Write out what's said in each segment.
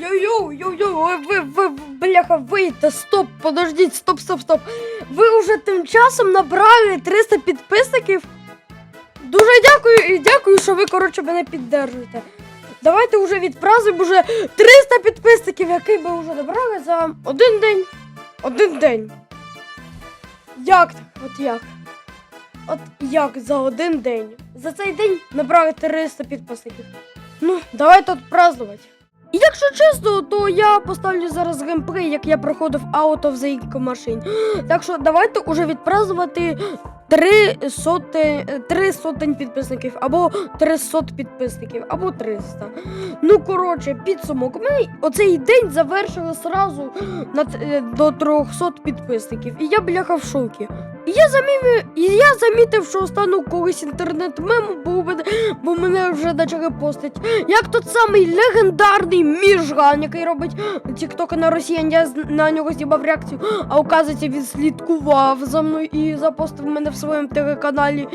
Йо-йо, йо-йо, ви, ви, бляха, вийте, стоп, подождіть, стоп, стоп, стоп. Ви вже тим часом набрали 300 підписників. Дуже дякую і дякую, що ви, коротше, мене піддержуєте. Давайте вже відпразднуємо вже 300 підписників, який ви вже набрали за один день. Один день. Як так? От як? От як за один день? За цей день набрали 300 підписників. Ну, давайте от празднувати. Якщо чесно, то я поставлю зараз геймплей, як я проходив Out of the Ink Machine. Так що давайте уже відпразднувати три соти, три сотень підписників, або 300 підписників, або 300. Ну, коротше, підсумок. Ми оцей день завершили сразу на, е, до 300 підписників. І я бляха в шокі. Я замітив, і я замітив, що стану колись інтернет-мемом, бо, мене, бо мене вже почали постити. Як тот самий легендарний Міжган, який робить тіктоки на росіян, я на нього знімав реакцію, а оказується, він слідкував за мною і запостив мене в своєму телеканалі.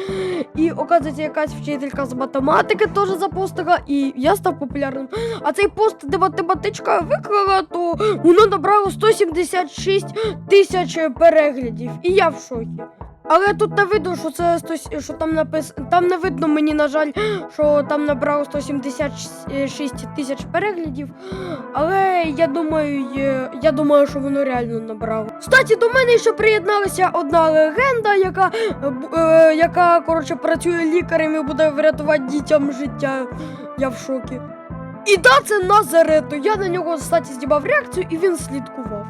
І оказується, якась вчителька з математики теж запостила, і я став популярним. А цей пост, де математичка виклала, то воно набрало 176 тисяч переглядів. І я в шокі. Але тут не видно, що це 100, що там написано. Там не видно мені, на жаль, що там набрало 176 тисяч переглядів. Але я думаю, я думаю, що воно реально набрало. Кстати, до мене ще приєдналася одна легенда, яка, е, е, яка коротше, працює лікарем і буде врятувати дітям життя. Я в шокі. І да, це Назарето. Я на нього, кстати, знімав реакцію, і він слідкував.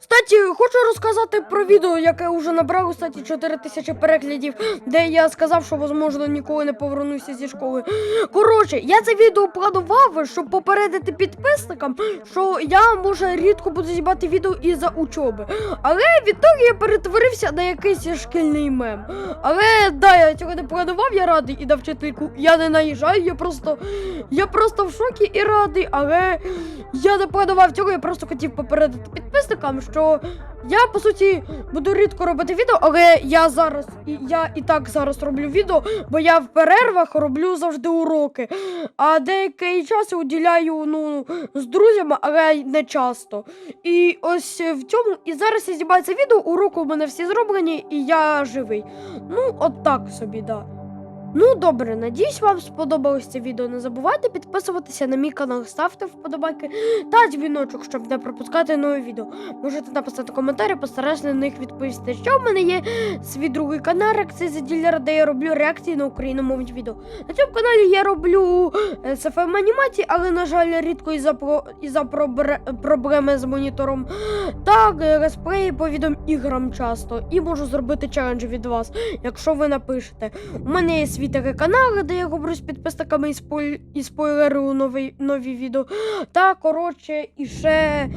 Кстати, хочу розказати про відео, яке вже набрало кстати, 4 тисячі переглядів, де я сказав, що можливо ніколи не повернуся зі школи. Коротше, я це відео планував, щоб попередити підписникам, що я може рідко буду знімати відео із-за учоби. Але відтоді я перетворився на якийсь шкільний мем. Але да, я цього не планував, я радий і на вчительку. Я не наїжджаю, я просто. Я просто в шокі і радий, але я не планував цього, я просто хотів попередити підписникам, що я по суті буду рідко робити відео, але я зараз і я і так зараз роблю відео, бо я в перервах роблю завжди уроки. А деякий час я уділяю ну, з друзями, але не часто. І ось в цьому. І зараз я знімаю відео, уроки у мене всі зроблені, і я живий. Ну, от так собі, да. Ну, добре, надіюсь, вам сподобалось це відео. Не забувайте підписуватися на мій канал, ставте вподобайки та дзвіночок, щоб не пропускати нові відео. Можете написати коментарі, постараюсь на них відповісти. Що в мене є свій другий канал, реакції за ділер, де я роблю реакції на україномовні відео. На цьому каналі я роблю е, SFM анімації, але, на жаль, рідко із-за про... із-за пробре- проблеми з монітором. Так, е, летсплеї по відеоіграм часто. І можу зробити челендж від вас, якщо ви напишете. У мене є свій такий канал, де я говорю з підписниками і, спой... і спойлеру нові... нові відео. Та коротше, і ще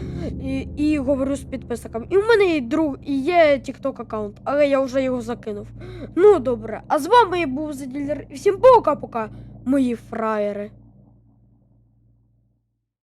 і, і говорю з підписниками. І в мене є друг, і є TikTok аккаунт, але я вже його закинув. Ну добре. А з вами був Заділер. Всім пока-пока, мої фраєри.